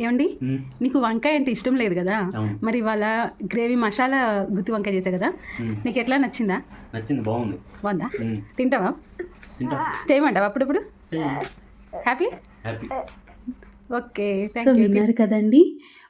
ఏమండి. నీకు వంకాయ అంటే ఇష్టం లేదు కదా? మరి ఇవాళ గ్రేవీ మసాలా గుత్తి వంకాయ చేసా కదా. నీకు ఎట్లా నచ్చిందా? నచ్చింది బాగుంది. బాగుందా. తింటావా? తింటా. చేయమంటావా అప్పుడప్పుడు. హ్యాపీ హ్యాపీ ఓకే సో విన్నారు కదండి.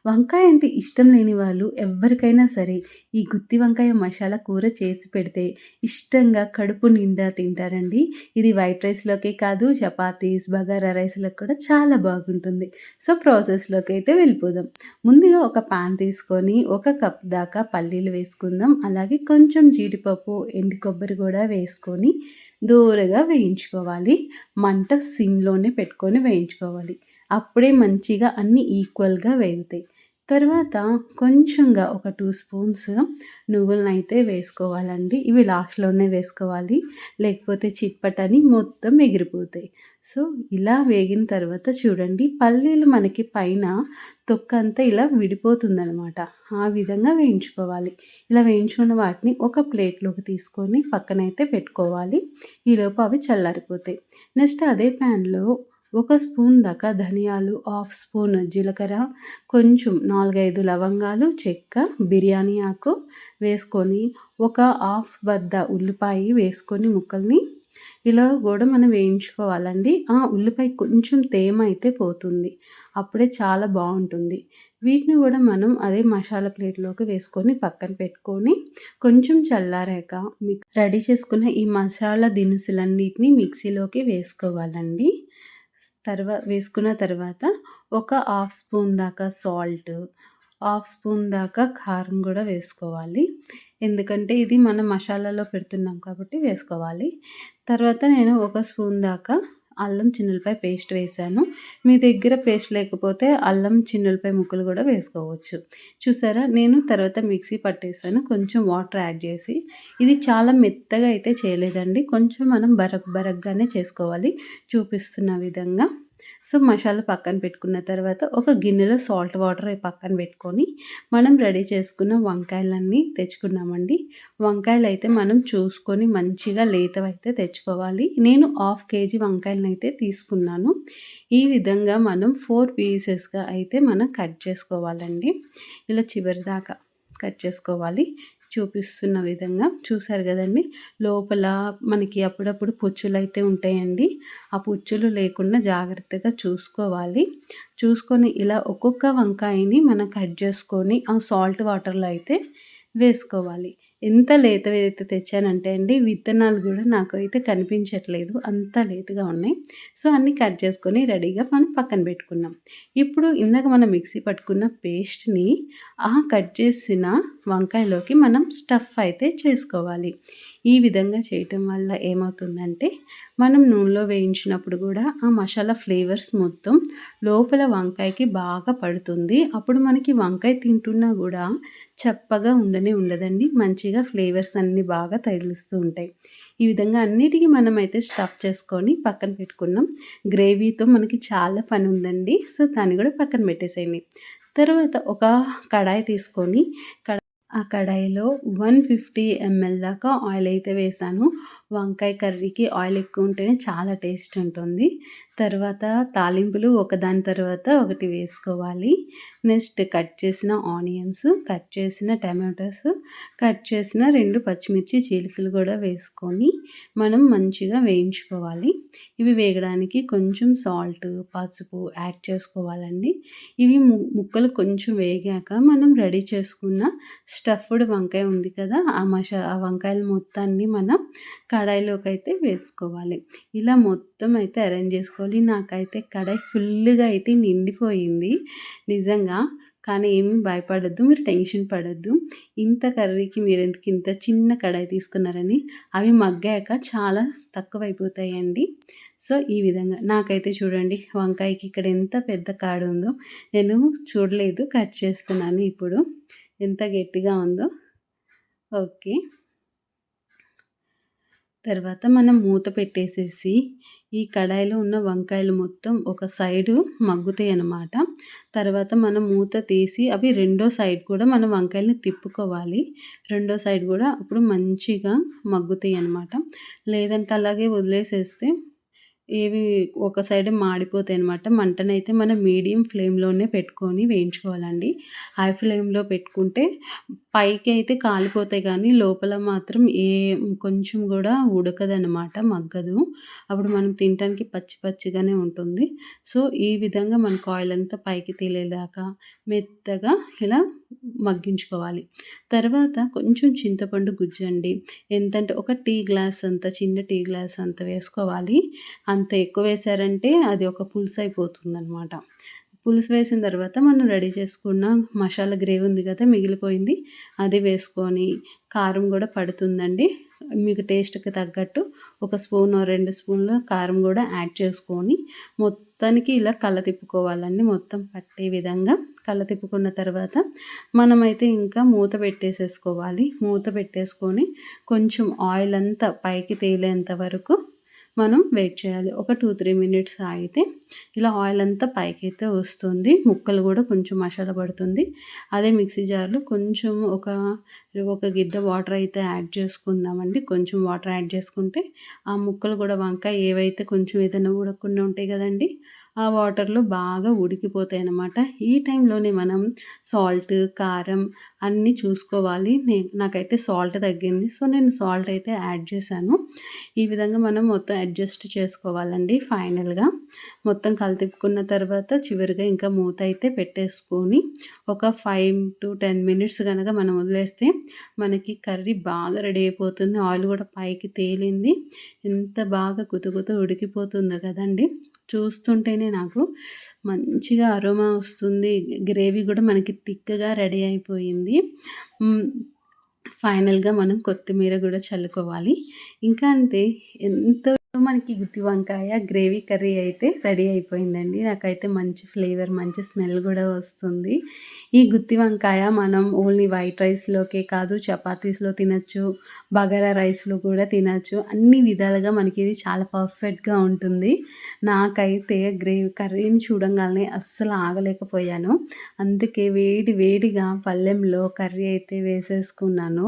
వంకాయ అంటే ఇష్టం లేని వాళ్ళు ఎవరికైనా సరే ఈ గుత్తి వంకాయ మసాలా కూర చేసి పెడితే ఇష్టంగా కడుపు నిండా తింటారండి. ఇది వైట్ రైస్లోకే కాదు చపాతీస్ బగారా రైస్లకు కూడా చాలా బాగుంటుంది. సో ప్రాసెస్లోకి అయితే వెళ్ళిపోదాం. ముందుగా ఒక పాన్ తీసుకొని ఒక కప్ దాకా పల్లీలు వేసుకుందాం. అలాగే కొంచెం జీడిపప్పు ఎండు కొబ్బరి కూడా వేసుకొని దూరగా వేయించుకోవాలి. మంట సిమ్లోనే పెట్టుకొని వేయించుకోవాలి. అప్పుడే మంచిగా అన్నీ ఈక్వల్గా వేగుతాయి. తర్వాత కొంచెంగా ఒక టూ స్పూన్స్ నువ్వులను అయితే వేసుకోవాలండి. ఇవి లాస్ట్లోనే వేసుకోవాలి. లేకపోతే చిట్పటని మొత్తం ఎగిరిపోతాయి. సో ఇలా వేగిన తర్వాత చూడండి పల్లీలు మనకి పైన తొక్కంతా ఇలా విడిపోతుందనమాట. ఆ విధంగా వేయించుకోవాలి. ఇలా వేయించుకున్న వాటిని ఒక ప్లేట్లోకి తీసుకొని పక్కనైతే పెట్టుకోవాలి. ఈలోపు అవి చల్లారిపోతాయి. నెక్స్ట్ అదే ప్యాన్లో ఒక స్పూన్ దాకా ధనియాలు హాఫ్ స్పూన్ జీలకర్ర కొంచెం నాలుగైదు లవంగాలు చెక్క బిర్యానీ ఆకు వేసుకొని ఒక హాఫ్ బద్ద ఉల్లిపాయ వేసుకొని ముక్కల్ని ఇలా కూడా మనం వేయించుకోవాలండి. ఆ ఉల్లిపాయ కొంచెం తేమ అయితే పోతుంది. అప్పుడే చాలా బాగుంటుంది. వీటిని కూడా మనం అదే మసాలా ప్లేట్లోకి వేసుకొని పక్కన పెట్టుకొని కొంచెం చల్లారాక మిక్స్ రెడీ చేసుకున్న ఈ మసాలా దినుసులన్నిటిని మిక్సీలోకి వేసుకోవాలండి. తర్వా వేసుకున్న తర్వాత ఒక హాఫ్ స్పూన్ దాకా సాల్ట్ హాఫ్ స్పూన్ దాకా కారం కూడా వేసుకోవాలి. ఎందుకంటే ఇది మనం మసాలాలో పెడుతున్నాం కాబట్టి వేసుకోవాలి. తర్వాత నేను ఒక స్పూన్ దాకా అల్లం చిన్నులపై పేస్ట్ వేసాను మీ దగ్గర పేస్ట్ లేకపోతే అల్లం చిన్నులపై ముక్కలు కూడా వేసుకోవచ్చు. చూసారా? నేను తర్వాత మిక్సీ పట్టేసాను కొంచెం వాటర్ యాడ్ చేసి. ఇది చాలా మెత్తగా అయితే చేయలేదండి. కొంచెం మనం బరక్ బరక్గానే చేసుకోవాలి. చూపిస్తున్న విధంగా. సో మసాలా పక్కన పెట్టుకున్న తర్వాత ఒక గిన్నెలో సాల్ట్ వాటర్ పక్కన పెట్టుకొని మనం రెడీ చేసుకున్న వంకాయలన్నీ తెచ్చుకున్నామండి. వంకాయలు అయితే మనం చూసుకొని మంచిగా లేతవైతే తెచ్చుకోవాలి. నేను హాఫ్ కేజీ వంకాయలను అయితే తీసుకున్నాను. ఈ విధంగా మనం ఫోర్ పీసెస్గా అయితే మనం కట్ చేసుకోవాలండి. ఇలా చివరి దాకా కట్ చేసుకోవాలి. చూపిస్తున్న విధంగా చూసారు కదండి. లోపల మనకి అప్పుడప్పుడు పుచ్చులు అయితే ఉంటాయండి. ఆ పుచ్చులు లేకుండా జాగ్రత్తగా చూసుకోవాలి. చూసుకొని ఇలా ఒక్కొక్క వంకాయని మనం కట్ చేసుకొని ఆ సాల్ట్ వాటర్లో అయితే వేసుకోవాలి. ఎంత లేతవి అయితే తెచ్చానంటే అండి విత్తనాలు కూడా నాకు అయితే కనిపించట్లేదు. అంత లేతగా ఉన్నాయి. సో అన్నీ కట్ చేసుకొని రెడీగా మనం పక్కన పెట్టుకున్నాం. ఇప్పుడు ఇందాక మనం మిక్సీ పట్టుకున్న పేస్ట్ని ఆ కట్ చేసిన వంకాయలోకి మనం స్టఫ్ అయితే చేసుకోవాలి. ఈ విధంగా చేయటం వల్ల ఏమవుతుందంటే మనం నూనెలో వేయించినప్పుడు కూడా ఆ మసాలా ఫ్లేవర్స్ మొత్తం లోపల వంకాయకి బాగా పడుతుంది. అప్పుడు మనకి వంకాయ తింటున్నా కూడా చప్పగా ఉండనే ఉండదండి. మంచిగా ఫ్లేవర్స్ అన్నీ బాగా తగిలిస్తూ ఉంటాయి. ఈ విధంగా అన్నిటికీ మనం అయితే స్టఫ్ చేసుకొని పక్కన పెట్టుకున్నాం. గ్రేవీతో మనకి చాలా పని ఉందండి. సో దాన్ని కూడా పక్కన పెట్టేసేయండి. తర్వాత ఒక కడాయి తీసుకొని కడా ఆ కడాయిలో వన్ ఫిఫ్టీ ఎంఎల్ దాకా ఆయిల్ అయితే వేసాను. వంకాయ కర్రీకి ఆయిల్ ఎక్కువ ఉంటేనే చాలా టేస్ట్ ఉంటుంది. తర్వాత తాలింపులు ఒకదాని తర్వాత ఒకటి వేసుకోవాలి. నెక్స్ట్ కట్ చేసిన ఆనియన్స్ కట్ చేసిన టమాటోస్ కట్ చేసిన రెండు పచ్చిమిర్చి చీలికలు కూడా వేసుకొని మనం మంచిగా వేయించుకోవాలి. ఇవి వేగడానికి కొంచెం సాల్ట్ పసుపు యాడ్ చేసుకోవాలండి. ఇవి ముక్కలు కొంచెం వేగాక మనం రెడీ చేసుకున్న స్టఫ్డ్ వంకాయ ఉంది కదా ఆ మషా ఆ వంకాయలు మొత్తాన్ని మనం కడాయిలోకి అయితే వేసుకోవాలి. ఇలా మొత్తం అయితే అరేంజ్ చేసుకోవాలి. నాకైతే కడాయి ఫుల్గా అయితే నిండిపోయింది నిజంగా కానీ ఏమీ భయపడద్దు మీరు టెన్షన్ పడద్దు ఇంత కర్రీకి మీరు ఎందుకు ఇంత చిన్న కడాయి తీసుకున్నారని అవి మగ్గాక చాలా తక్కువైపోతాయండి సో ఈ విధంగా నాకైతే చూడండి వంకాయకి ఇక్కడ ఎంత పెద్ద కాడు ఉందో నేను చూడలేదు కట్ చేస్తున్నాను ఇప్పుడు ఎంత గట్టిగా ఉందో ఓకే తర్వాత మనం మూత పెట్టేసేసి ఈ కడాయిలో ఉన్న వంకాయలు మొత్తం ఒక సైడు మగ్గుతాయి అన్నమాట. తర్వాత మనం మూత తీసి అవి రెండో సైడ్ కూడా మనం వంకాయలని తిప్పుకోవాలి. రెండో సైడ్ కూడా అప్పుడు మంచిగా మగ్గుతాయి అన్నమాట. లేదంటే అలాగే వదిలేసేస్తే ఏవి ఒక సైడ్ మాడిపోతాయి అనమాట మంటనైతే మనం మీడియం ఫ్లేమ్లోనే పెట్టుకొని వేయించుకోవాలండి. హై ఫ్లేమ్లో పెట్టుకుంటే పైకి అయితే కాలిపోతాయి కానీ లోపల మాత్రం ఏ కొంచెం కూడా ఉడకదనమాట మగ్గదు. అప్పుడు మనం తినడానికి పచ్చి పచ్చిగానే ఉంటుంది. సో ఈ విధంగా మనకు ఆయిల్ అంతా పైకి తేలేదాకా మెత్తగా ఇలా మగ్గించుకోవాలి. తర్వాత కొంచెం చింతపండు గుజ్జండి ఎంతంటే ఒక టీ గ్లాస్ అంత చిన్న టీ గ్లాస్ అంత వేసుకోవాలి. అంత ఎక్కువ వేసారంటే అది ఒక పులుసు అయిపోతుంది అనమాట పులుసు వేసిన తర్వాత మనం రెడీ చేసుకున్న మసాలా గ్రేవీ ఉంది కదా మిగిలిపోయింది. అది వేసుకొని కారం కూడా పడుతుందండి. మీకు టేస్ట్కి తగ్గట్టు ఒక స్పూన్ రెండు స్పూన్లు కారం కూడా యాడ్ చేసుకొని మొత్తానికి ఇలా కళ్ళ తిప్పుకోవాలండి. మొత్తం పట్టే విధంగా కళ్ళ తిప్పుకున్న తర్వాత మనమైతే ఇంకా మూత పెట్టేసేసుకోవాలి. మూత పెట్టేసుకొని కొంచెం ఆయిల్ అంతా పైకి తేలేంత వరకు మనం వెయిట్ చేయాలి. ఒక టూ త్రీ మినిట్స్ ఆగితే ఇలా ఆయిల్ అంతా పైకి అయితే వస్తుంది. ముక్కలు కూడా కొంచెం మసాలా పడుతుంది. అదే మిక్సీ జార్లో కొంచెం ఒక ఒక గిద్ద వాటర్ అయితే యాడ్ చేసుకుందామండి. కొంచెం వాటర్ యాడ్ చేసుకుంటే ఆ ముక్కలు కూడా వంకాయ ఏవైతే కొంచెం ఏదైనా ఉడకకుండా ఉంటాయి కదండి ఆ వాటర్లో బాగా ఉడికిపోతాయి అన్నమాట ఈ టైంలోనే మనం సాల్ట్ కారం అన్నీ చూసుకోవాలి. నే నాకైతే సాల్ట్ తగ్గింది. సో నేను సాల్ట్ అయితే యాడ్ చేశాను. ఈ విధంగా మనం మొత్తం అడ్జస్ట్ చేసుకోవాలండి ఫైనల్గా. మొత్తం కలిపుకున్న తర్వాత చివరిగా ఇంకా మూత అయితే పెట్టేసుకొని ఒక ఫైవ్ టు టెన్ మినిట్స్ కనుక మనం వదిలేస్తే మనకి కర్రీ బాగా రెడీ అయిపోతుంది. ఆయిల్ కూడా పైకి తేలింది. ఎంత బాగా కుతుకుతూ ఉడికిపోతుందో కదండి. చూస్తుంటేనే నాకు మంచిగా అరోమా వస్తుంది. గ్రేవీ కూడా మనకి థిక్గా రెడీ అయిపోయింది. ఫైనల్గా మనం కొత్తిమీర కూడా చల్లుకోవాలి. ఇంకా అంతే. ఎంతో మనకి గుత్తి వంకాయ గ్రేవీ కర్రీ అయితే రెడీ అయిపోయిందండి. నాకైతే మంచి ఫ్లేవర్ మంచి స్మెల్ కూడా వస్తుంది. ఈ గుత్తి వంకాయ మనం ఓన్లీ వైట్ రైస్లోకే కాదు చపాతీస్లో తినచ్చు బగారా రైస్లో కూడా తినచ్చు. అన్ని విధాలుగా మనకి ఇది చాలా పర్ఫెక్ట్గా ఉంటుంది. నాకైతే గ్రేవీ కర్రీని చూడంగానే అస్సలు ఆగలేకపోయాను. అందుకే వేడి వేడిగా పళ్ళెంలో కర్రీ అయితే వేసేసుకున్నాను.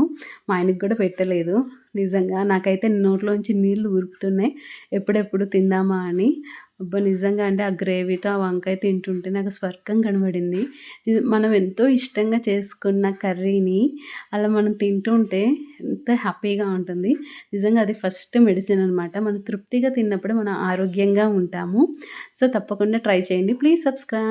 మా ఆయనకి కూడా పెట్టలేదు. నిజంగా నాకైతే నోట్లోంచి నీళ్ళు ఊరుకుతున్నాయి. ఎప్పుడెప్పుడు తిందామా అని. అబ్బా నిజంగా అంటే ఆ గ్రేవీతో ఆ వంకాయ తింటుంటే నాకు స్వర్గం కనబడింది. మనం ఎంతో ఇష్టంగా చేసుకున్న కర్రీని అలా మనం తింటుంటే ఎంత హ్యాపీగా ఉంటుంది. నిజంగా అది ఫస్ట్ మెడిసిన్ అనమాట మనం తృప్తిగా తిన్నప్పుడు మనం ఆరోగ్యంగా ఉంటాము. సో తప్పకుండా ట్రై చేయండి. Please subscribe